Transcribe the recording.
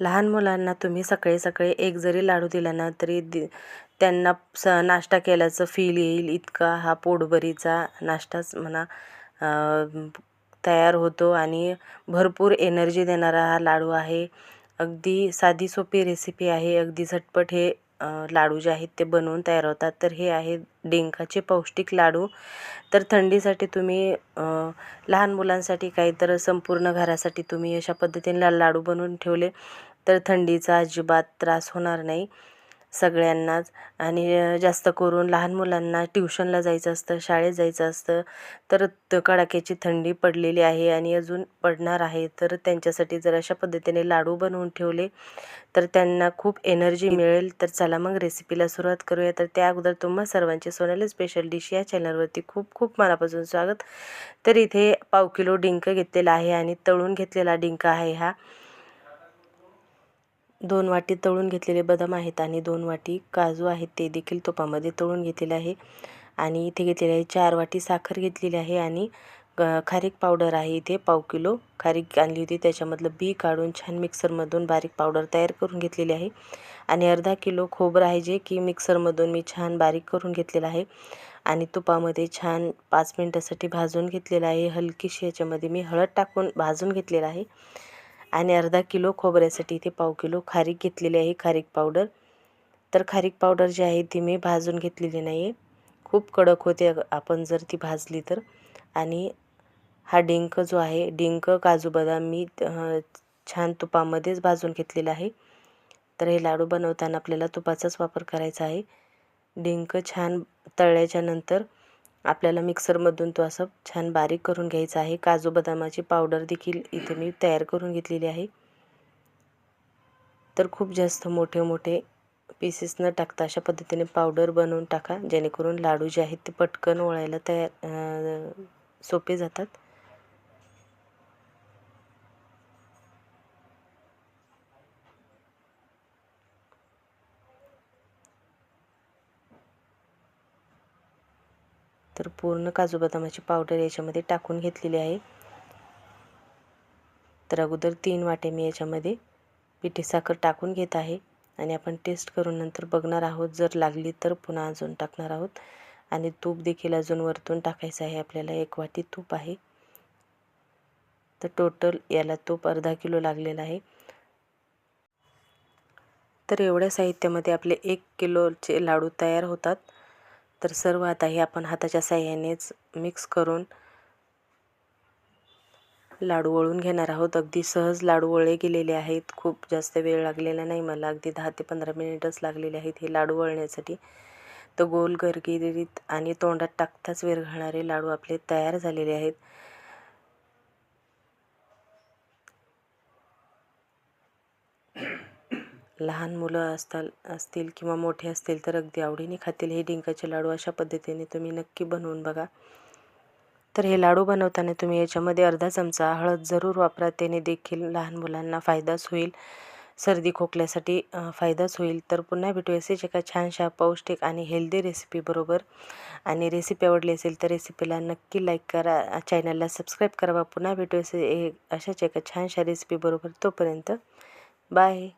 लहान मुलांना तुम्ही सकाळी सकाळी एक जरी लाडू दिला ना तरी दि त्यांना स नाश्ता केल्याचं फील येईल. इतका हा पोटभरीचा नाश्ताच म्हणा तयार होतो आणि भरपूर एनर्जी देणारा हा लाडू आहे. अगदी साधी सोपी रेसिपी आहे. अगदी झटपट हे लाडू जे आहेत ते बनवून तयार होतात. तर हे आहे डेंकाचे पौष्टिक लाडू. तर थंडीसाठी तुम्ही लहान मुलांसाठी काही तर संपूर्ण घरासाठी तुम्ही अशा पद्धतीने लाडू बनवून ठेवले. तर थंडीचा अजिबात त्रास होणार नाही सगळ्यांनाच. आणि जास्त करून लहान मुलांना ट्युशनला जायचं असतं शाळेत जायचं असतं तर त कडाक्याची थंडी पडलेली आहे आणि अजून पडणार आहे. तर त्यांच्यासाठी जर अशा पद्धतीने लाडू बनवून ठेवले तर त्यांना खूप एनर्जी मिळेल. तर चला मग रेसिपीला सुरुवात करूया. तर त्या अगोदर तुम्हा सर्वांचे सोनाली स्पेशल डिश या चॅनलवरती खूप खूप मनापासून स्वागत. तर इथे पाव किलो डिंक घेतलेला आहे आणि तळून घेतलेला डिंक आहे हा. दोन वाटी तळून घेतलेले बदाम आहेत आणि दोन वाटी काजू आहेत. ते देखील तुपामध्ये तळून घेतलेले आहे. आणि इथे घेतलेले आहे चार वाटी साखर घेतलेली आहे आणि खारीक पावडर आहे इथे पाव किलो. खारीक आणली होती. त्याच्यामधलं बी काढून छान मिक्सरमधून बारीक पावडर तयार करून घेतलेली आहे. आणि अर्धा किलो खोबरं आहे जे की मिक्सरमधून मी छान बारीक करून घेतलेलं आहे. आणि तुपामध्ये छान पाच मिनटासाठी भाजून घेतलेलं आहे. हलकीशी याच्यामध्ये मी हळद टाकून भाजून घेतलेलं आहे. आणि अर्धा किलो खोबऱ्यासाठी इथे पाव किलो खारीक घेतलेली आहे खारीक पावडर. तर खारीक पावडर जी आहे ती मी भाजून घेतलेली नाही आहे खूप कडक होते आपण जर ती भाजली तर. आणि हा डिंक जो आहे डिंक काजू बदाम मी छान तुपामध्येच भाजून घेतलेला आहे. तर हे लाडू बनवताना आपल्याला तुपाचाच वापर करायचा आहे. डिंक छान तळल्याच्यानंतर आपल्याला मिक्सरमधून तो असं छान बारीक करून घ्यायचा आहे. काजू बदामाची पावडर देखील इथे मी तयार करून घेतलेली आहे. तर खूप जास्त मोठे मोठे पीसेस न टाकता अशा पद्धतीने पावडर बनवून टाका जेणेकरून लाडू जे आहेत ते पटकन ओळायला तयार सोपे जातात. तर पूर्ण काजू बदामाची पावडर याच्यामध्ये टाकून घेतलेली आहे. तर अगोदर तीन वाटे मी याच्यामध्ये पिठी साखर टाकून घेत आहे. आणि आपण टेस्ट करून नंतर बघणार आहोत. जर लागली तर पुन्हा अजून टाकणार आहोत. आणि तूप देखील अजून वरतून टाकायचं आहे. आपल्याला एक वाटी तूप आहे. तर टोटल याला तूप अर्धा किलो लागलेला आहे. तर एवढ्या साहित्यामध्ये आपले एक किलोचे लाडू तयार होतात. तर सर्व आता हे आपण हाताच्या साह्यानेच मिक्स करून लाडू वळून घेणार आहोत. अगदी सहज लाडू वळले गेलेले आहेत. खूप जास्त वेळ लागलेला नाही मला. अगदी दहा ते पंधरा मिनिटच लागलेले आहेत हे लाडू वळण्यासाठी. तर गोल गरगिरीत आणि तोंडात टाकताच विरघळणारे लाडू आपले तयार झालेले आहेत. लहान मुलं असताल असतील किंवा मोठे असतील तर अगदी आवडीने खातील. हे डिंकाचे लाडू अशा पद्धतीने तुम्ही नक्की बनवून बघा. तर हे लाडू बनवताना तुम्ही याच्यामध्ये अर्धा चमचा हळद जरूर वापरा. त्याने देखील लहान मुलांना फायदाच होईल. सर्दी खोकल्यासाठी फायदाच होईल. तर पुन्हा भेटू असेच एका छानशा पौष्टिक आणि हेल्दी रेसिपीबरोबर आणि रेसिपी आवडली असेल तर रेसिपीला नक्की लाईक करा. चॅनलला सबस्क्राईब करावा. पुन्हा भेटू असे अशाच एका छानशा रेसिपीबरोबर तोपर्यंत. बाय